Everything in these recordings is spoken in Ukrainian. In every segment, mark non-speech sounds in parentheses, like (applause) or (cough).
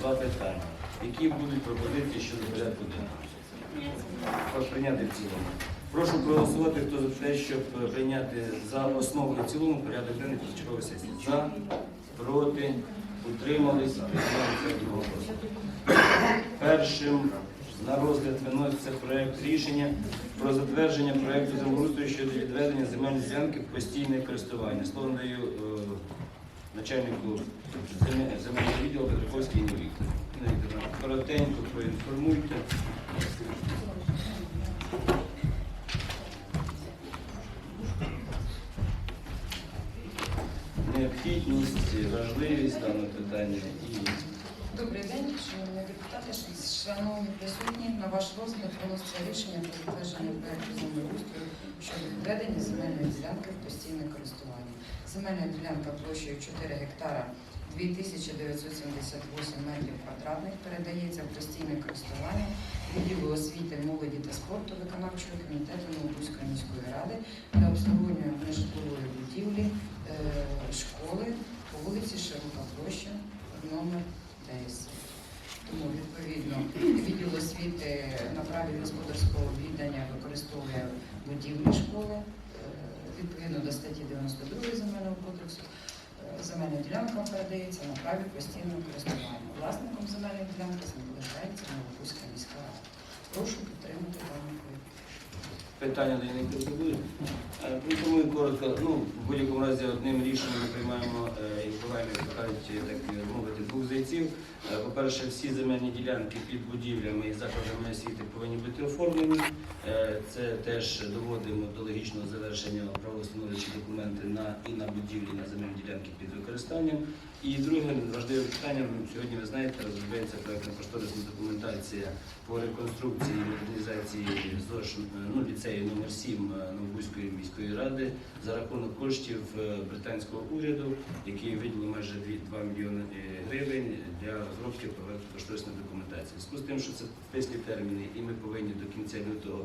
два питання. Які будуть пропозиції щодо порядку денного? Прошу прийняти в цілому. Прошу проголосувати, хто за те, щоб прийняти за основу і цілому порядок денний позачергової сесії. За, проти, утримались, приймається одноголосно. Першим на розгляд виноситься проект рішення про затвердження проекту землеустрою щодо відведення земельної ділянки в постійне користування. Слово надаю е, начальнику земель- земельного відділу. Інна Вікторівна, Коротенько проінформуйте. Необхідність, важливість даного питання і Добрий день, шановні депутати, шановні присутні. На ваш розгляд виноситься рішення про затвердження проекту землеустрою щодо відведення земельної ділянки в постійне користування. Земельна ділянка площею 4 гектара 2978 метрів квадратних передається в постійне користування відділу освіти, молоді та спорту виконавчого комітету Новобузької міської ради для обслуговування нежитлової будівлі е, школи по вулиці Широка площа, номер 10. Тому відповідно відділ освіти на праві господарського віддання використовує будівлі школи відповідно до статті 92 земельного кодексу. е, Земельна ділянка передається на праві постійного користування. Власником земельної ділянки залишається Новопольська міська рада. Прошу підтримати даний проект. Питання не буде. Е, Пропоную коротко. Ну, в будь-якому разі одним рішенням ми приймаємо е, і вбиваємо, як кажуть, так мовити, двох зайців. Е, По-перше, всі земельні ділянки під будівлями і закладами освіти повинні бути оформлені. Е, Це теж доводимо до логічного завершення правоустановлюючі документи на і на будівлі, на земельні ділянки під використанням. І друге важливе питання, ну, сьогодні ви знаєте, розробляється проєктна кошторисна документація по реконструкції і модернізації ЗОЖ ну, ліцею номер 7 Новобузької міської ради за рахунок коштів е, британського уряду, які виділили майже 2 мільйони е, гривень для розробки кошторисної документації. Зв'язку з тим, що це стислі терміни, і ми повинні до кінця лютого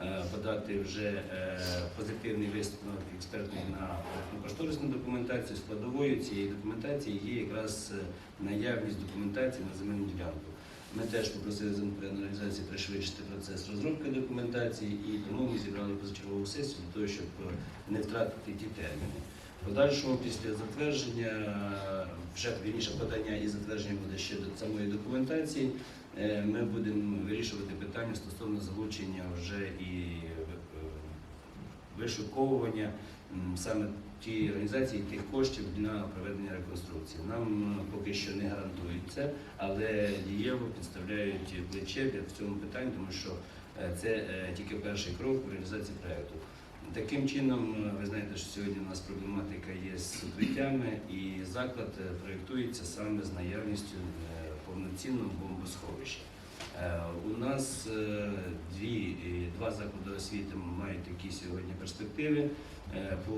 е, подати вже е, позитивний висновок експертний на кошторисну документацію. Складовою цієї документації є якраз е, наявність документації на земельну ділянку. Ми теж попросили організації пришвидшити процес розробки документації і тому ми зібрали позачергову сесію для того, щоб е, не втратити ті терміни. Подальшому після затвердження, е, вже вірніше подання і затвердження буде ще до самої документації. е, Ми будемо вирішувати питання стосовно залучення вже і вишуковування саме тієї організації тих коштів на проведення реконструкції. Нам поки що не гарантують це, але дієво підставляють плече в цьому питанні, тому що е, це е, тільки перший крок в реалізації проєкту. Таким чином, е, ви знаєте, що сьогодні у нас проблематика є з укриттями, і заклад е, проєктується саме з наявністю е, повноцінного бомбосховища. Е, У нас е, дві, е, два заклади освіти мають такі сьогодні перспективи по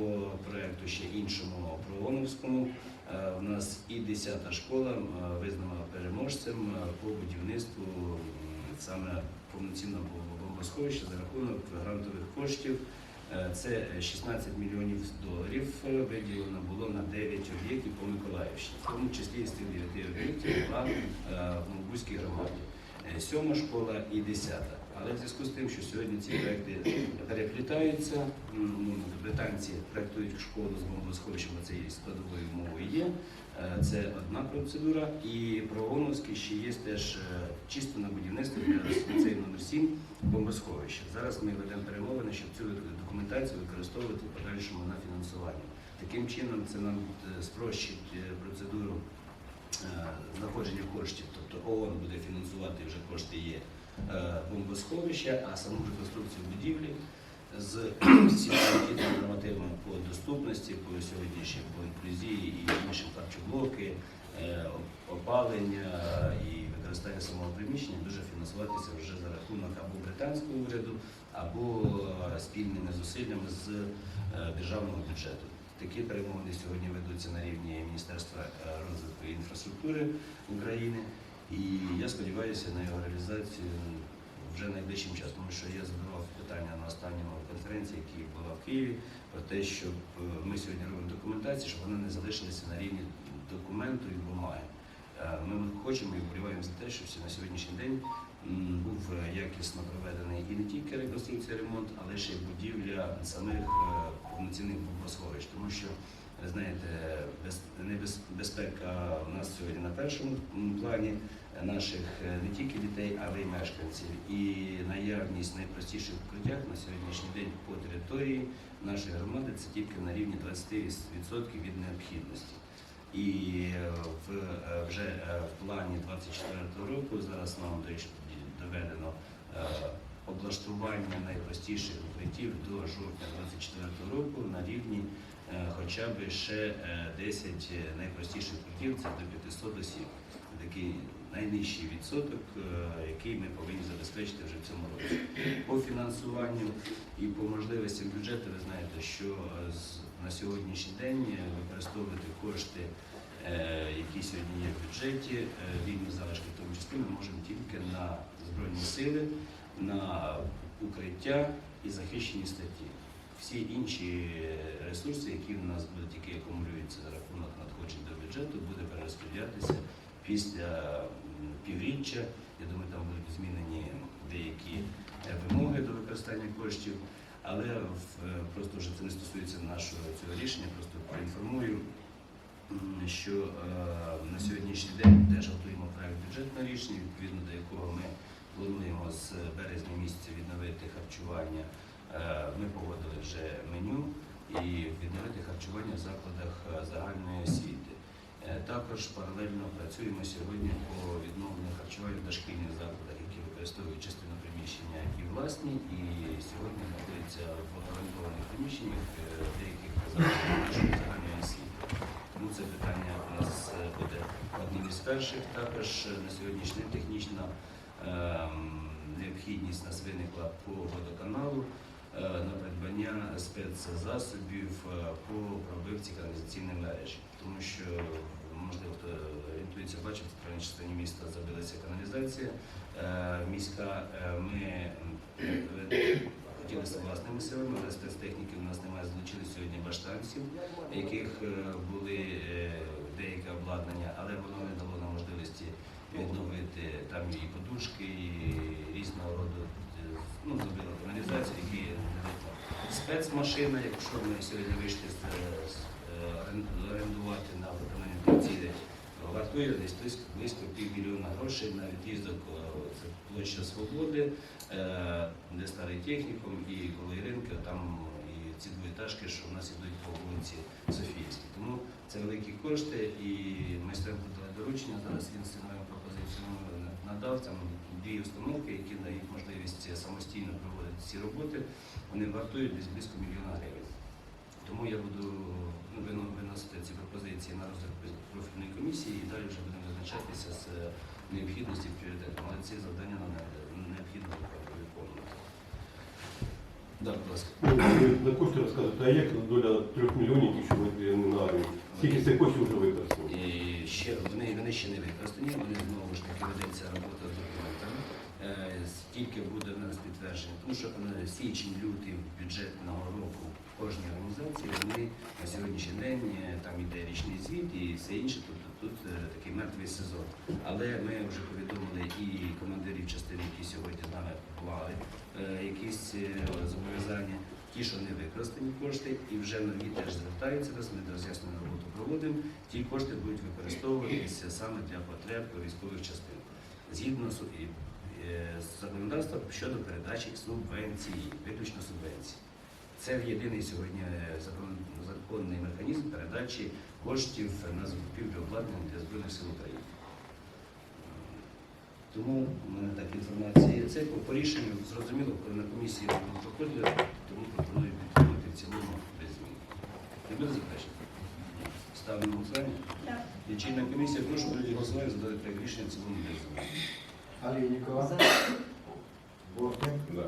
проєкту ще іншому Прооновському. Е, У нас і 10-та школа визнана переможцем по будівництву саме повноцінного бомбосховища за рахунок грантових коштів. Це 16 мільйонів доларів виділено було на 9 об'єктів по Миколаївщині, в тому числі з тих 9 об'єктів в Новобузькій громаді. Сьома школа і десята. Але в зв'язку з тим, що сьогодні ці проекти переплітаються, ну, британці проектують школу з бомбосховищем, це і складовою мовою є. Е, Це одна процедура. І Прооновський ще є теж е, чисто на будівництво для ліцею номер 7 бомбосховища. Зараз ми ведемо перемовини, щоб цю документацію використовувати в подальшому на фінансування. Таким чином це нам е, спрощить процедуру знаходження коштів, тобто ООН буде фінансувати вже кошти є е, бомбосховища, а саму реконструкцію будівлі з (clears throat) всіма нормативами по доступності, по сьогоднішній по інклюзії і інші харчоблоки, е, опалення і використання самого приміщення дуже фінансуватися вже за рахунок або британського уряду, або е, спільними зусиллями з е, державного бюджету. Такі перемовини сьогодні ведуться на рівні Міністерства е, розвитку і інфраструктури України. І я сподіваюся на його реалізацію вже найближчим часом, тому що я задавав питання на останньому конференції, яка була в Києві, про те, щоб е, ми сьогодні робимо документацію, щоб вона не залишилася на рівні документу і бумаги. Е, Ми хочемо і вболіваємо за те, щоб на сьогоднішній день був е, якісно проведений і не тільки реконструкція, ремонт, але ще й будівля самих е, повноцінних бомбосховищ, тому що ви знаєте, без, небез- у нас сьогодні на першому плані наших е, не тільки дітей, але й мешканців. І наявність найпростіших укриттях на сьогоднішній день по території нашої громади це тільки на рівні 20% від необхідності. І вже в плані 24 року зараз нам дойш- доведено е, облаштування найпростіших укриттів до жовтня 24 року на рівні е, хоча б ще е, 10 найпростіших укриттів, це до 500 осіб. Такий найнижчий відсоток, е, який ми повинні забезпечити вже в цьому році. По фінансуванню і по можливостям бюджету ви знаєте, що е, з- на сьогоднішній день е, використовувати кошти, е, які сьогодні є в бюджеті, е, вільні залишки в тому числі, ми можемо тільки на Збройні сили, на укриття і захищені статті. Всі інші ресурси, які в нас будуть, які акумулюються за рахунок надходжень до бюджету, буде перерозподілятися після півріччя. Я думаю, там будуть змінені деякі е, вимоги до використання коштів, але в- просто вже це не стосується нашого цього рішення. Просто проінформую, що е, на сьогоднішній день теж готуємо проект бюджетного рішення, відповідно до якого ми плануємо з березня місяця відновити харчування. Е, Ми погодили вже меню і відновити харчування в закладах е, загальної освіти. Також паралельно працюємо сьогодні по відновленню харчування в дошкільних закладах, які використовують частину приміщення, які власні, і сьогодні знаходяться в орендованих приміщеннях деяких закладів нашої загальної перших. Також на сьогоднішній день технічна ем, необхідність нас виникла по водоканалу е, на придбання спецзасобів е, по пробивці каналізаційної мережі, тому що можливо хто орієнтується, бачив, в центральній частині міста забилася каналізація е, міська. Ми хотіли з власними силами, але спецтехніки у нас немає. Залучили сьогодні баштанців, яких були деяке обладнання, але воно не дало нам можливості відновити там і подушки, і різного роду е, ну, зробили каналізацію, які. Спецмашина, якщо ми сьогодні вийшли з, з, е, орендувати на виконання ціни, вартує десь близько, півмільйона грошей на від'їздок. е, Це площа Свободи, де старий технікум і коли ринки, там і ці двоєтажки, що в нас ідуть по вулиці Софійській. Тому це великі кошти, і майстерку дали доручення. Зараз він там дві установки, які дають можливість самостійно проводити ці роботи. Вони вартують десь близько мільйона гривень. Тому я буду ну, виносити ці пропозиції на розгляд профільної комісії і далі вже будемо визначатися з е, необхідності пріоритетом. Але ці завдання нам необхідно виконувати. Да, будь ласка. На кошти розказуєте, а як доля трьох мільйонів, які що ви на армію? Скільки цих коштів вже використано? Ще вони, вони ще не використані, вони знову ж таки ведеться робота з документами. Е, Скільки буде в нас підтвердження, тому що е, січень, лютий бюджетного року кожної організації вони на сьогоднішній день е, там іде річний звіт і все інше. Тобто тут такий мертвий сезон. Але ми вже повідомили і командирів частин, які сьогодні з нами поклали е, якісь зобов'язання. Ті, що не використані кошти, і вже нові теж звертаються нас, ми роз'яснену роботу проводимо. Ті кошти будуть використовуватися саме для потреб військових частин. Згідно з е, законодавством щодо передачі субвенції, виключно субвенції. Це єдиний сьогодні законний механізм передачі коштів на закупівлю обладнання для Збройних сил України. Тому у мене так інформація є. Це по, рішенню зрозуміло, коли на комісії проходили, тому пропоную підтримати в цілому без змін. Не буде заперечень? Ставлю на голосування. Лічильна комісія, прошу тоді голосування задати проект рішення в цілому без змін. Алейникова. За. Бортник. Да.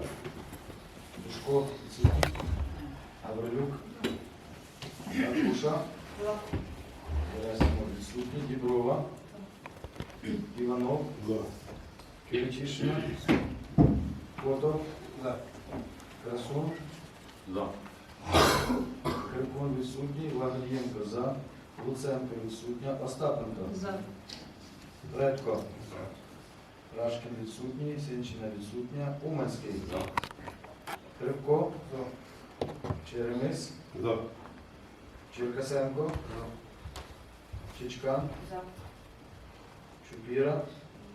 Душко. Ситник. Аврилюк. Аркуша. Герасимов відсутній. Діброва. Іванов. За. Киричишина. Котов. Красун. За. Лагодієнко за. Луценко За. Рашкін відсутній, Сінчина відсутня. Уманський. Кривко. Черемис. За. Черкасенко. Чичкан. Чупіра.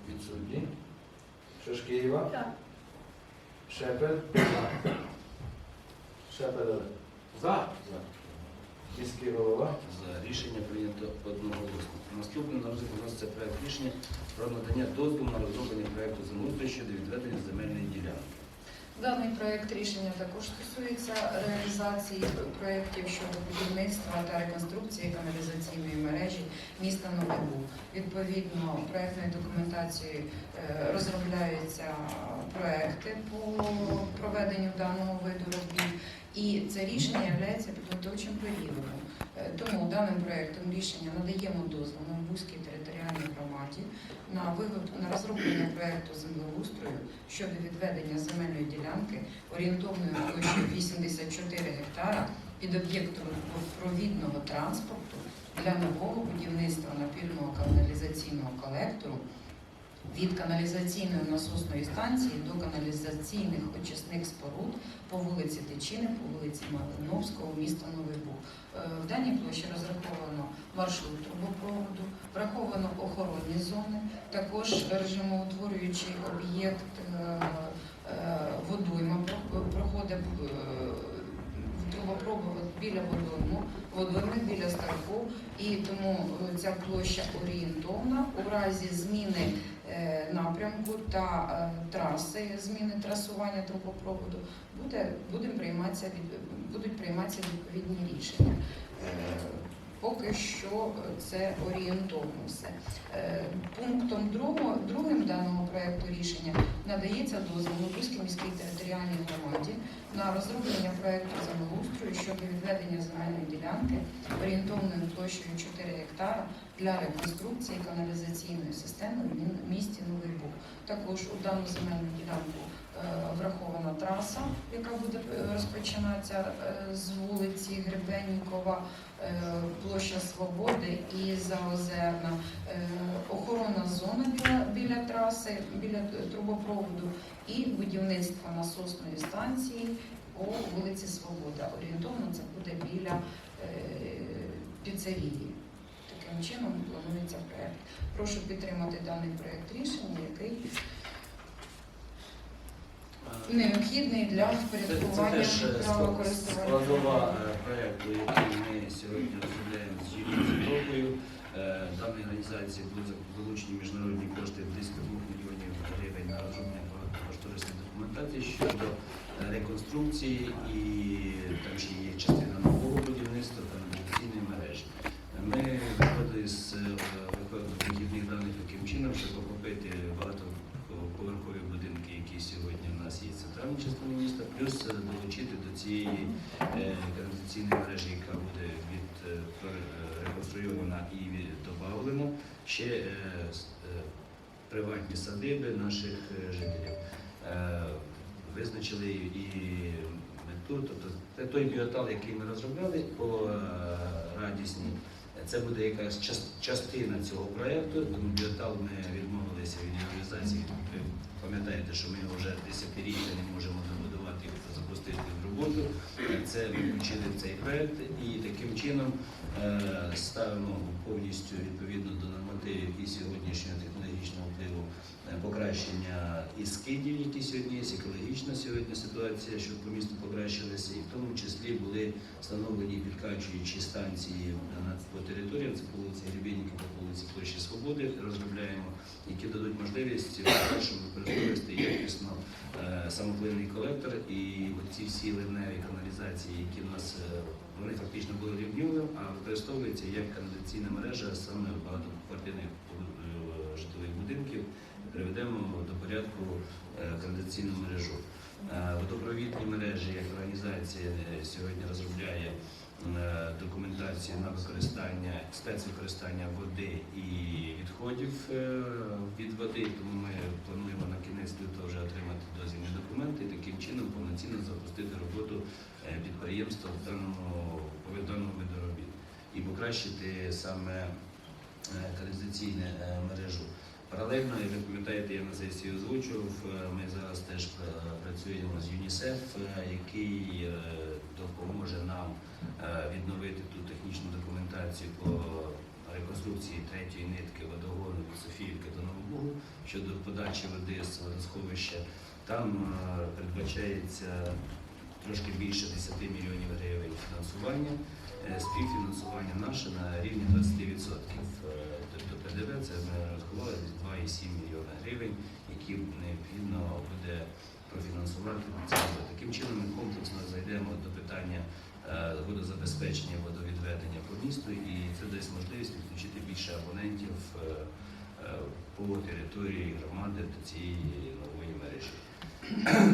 Відсутній. Шашкієва. Шепель. Шепель. За. Міський голова. За рішення прийнято одноголосно. Наступний на розгляд вноситься проект рішення про надання дозволу на розроблення проекту землеустрою щодо відведення земельної ділянки. Даний проект рішення також стосується реалізації проєктів щодо будівництва та реконструкції каналізаційної мережі міста Новий Буг. Відповідно, проєктною документацією е, розробляються проекти по проведенню даного виду робіт, і це рішення є підготовчим періодом. Е, Тому даним проєктом рішення надаємо дозвіл на Бузькій територіальній громаді на виготовлення на розроблення проєкту землеустрою щодо відведення земельної ділянки орієнтовною площею 84 гектара під об'єктом провідного транспорту для нового будівництва напірного каналізаційного колектору від каналізаційної насосної станції до каналізаційних очисних споруд по вулиці Тичини, по вулиці Малиновського, міста Новий Буг. Е, В даній площі розраховано маршрут трубопроводу, враховано охоронні зони, також режимоутворюючий об'єкт е, е, водойма проходить трубопровод біля водойму, водойми біля ставку, і тому е, ця площа орієнтовна у разі зміни е, напрямку та е, траси, зміни трасування трубопроводу буде, будемо прийматися будуть прийматися відповідні рішення. Поки що це орієнтовно все. Е, Пунктом друго- другим даного проекту рішення надається дозвіл Лубузькій міській територіальній громаді на розроблення проекту землеустрою щодо відведення земельної ділянки орієнтовною площею 4 гектара для реконструкції каналізаційної системи в місті Новий Буг. Також у дану земельну ділянку врахована траса, яка буде е, розпочинатися е, з вулиці Гребеннікова, е, площа Свободи і Заозерна, е, охоронна зона біля, біля траси, біля е, трубопроводу і будівництво насосної станції по вулиці Свобода. Орієнтовно це буде біля е, піцерії. Таким чином планується проект. Прошу підтримати даний проект рішення, який необхідний для впорядкування теж е, права користування. складова е, проекту, який ми сьогодні розробляємо з Зітровкою. Е, організації були залучені міжнародні кошти близько 2 мільйонів гривень на розроблення кошторисної документації щодо реконструкції і там ще є частина нового будівництва та навігаційної мережі. Ми виходили з е, вихідних даних таким чином, щоб охопити багатоповерхові будинки, які сьогодні частині міста, плюс е, долучити до цієї е, каналізаційної мережі, яка буде від е, реконструйована і добавлено ще приватні садиби наших жителів. Визначили і мету, тобто той біотал, який ми розробляли по радісній. Це буде якась час- частина цього проєкту, тому біотал ми відмовилися від реалізації. Ви пам'ятаєте, що ми його вже десятиріччя не можемо в роботу. Це ми включили в цей проєкт і таким чином е, ставимо повністю відповідно до нормативів і сьогоднішнього технологічного впливу е, покращення і скидів, які сьогодні є, екологічна сьогодні ситуація, що по місту покращилася, і в тому числі були встановлені підкачуючі станції по територіям, це по вулиці Гребенника, по вулиці Площі Свободи розробляємо, які дадуть можливість використовувати якісно е, самоплинний колектор. І ці всі ливневі каналізації, які в нас е, вони фактично були рівнюві, а використовуються як каналізаційна мережа саме багатоквартирних е, житлових будинків. Приведемо до порядку е, каналізаційну мережу. Водопровідні мережі як організація сьогодні розробляє е, документацію на використання спецвикористання води і відходів е, від води. Тому ми плануємо на кінець лютого вже отримати дозвільні документи і таким чином повноцінно запустити роботу е, підприємства в даному по даному і покращити саме каналізаційну мережу. Паралельно, як ви пам'ятаєте, я на сесії озвучував, ми зараз теж працюємо з ЮНІСЕФ, який допоможе нам е, відновити ту технічну документацію по реконструкції третьої нитки водогону Софіївки до Новобугу щодо подачі води з водосховища. Там е, передбачається трошки більше 10 мільйонів гривень фінансування. Е, Співфінансування наше на рівні 20%. ПДВ це ми десь 2,7 мільйона гривень, які необхідно буде профінансувати. Це таким чином ми комплексно зайдемо до питання е, водозабезпечення, водовідведення по місту, і це дасть можливість підключити більше абонентів е, е, по території громади до цієї нової мережі.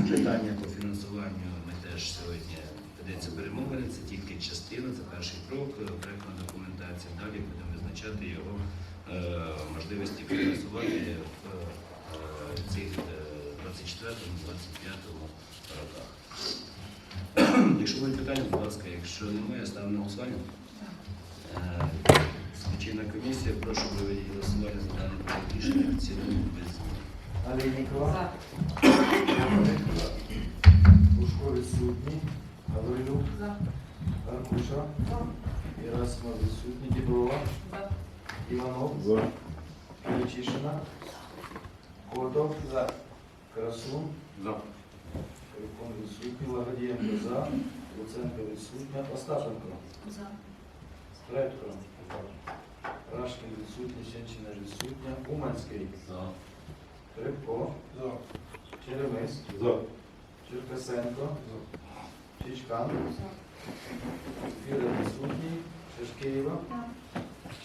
(clears throat) Питання по фінансуванню ми теж сьогодні ведеться перемовини, це тільки частина, це перший крок, проектна документація. Далі будемо визначати його можливості фінансувати в е, цих е, 24-25 роках. (clears throat) Якщо будуть питання, будь ласка, якщо немає, ставимо на голосування. Е, Слідчийна комісія, прошу проведіть голосування за проект рішення в цілому без змін. Алейникова. Пушко відсутній. Гаврилюк. Аркуша. Герасимов відсутній. Діброва. Іванов. Киричишина. Котов. Красун. Крикун відсутній. Лагодієнко за. Луценко відсутня. Остапенко. Редко. Рашкін відсутній. Сенчина відсутня. Уманський. Крипко. Черемис. За. Черкасенко. Чичкан. Філер відсутній. Шишкеєва.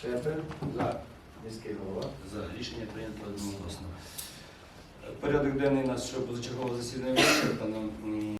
Шепель. Міський голова. За рішення прийнято одноголосно. Порядок денний у нас що позачергове засідання вичерпано.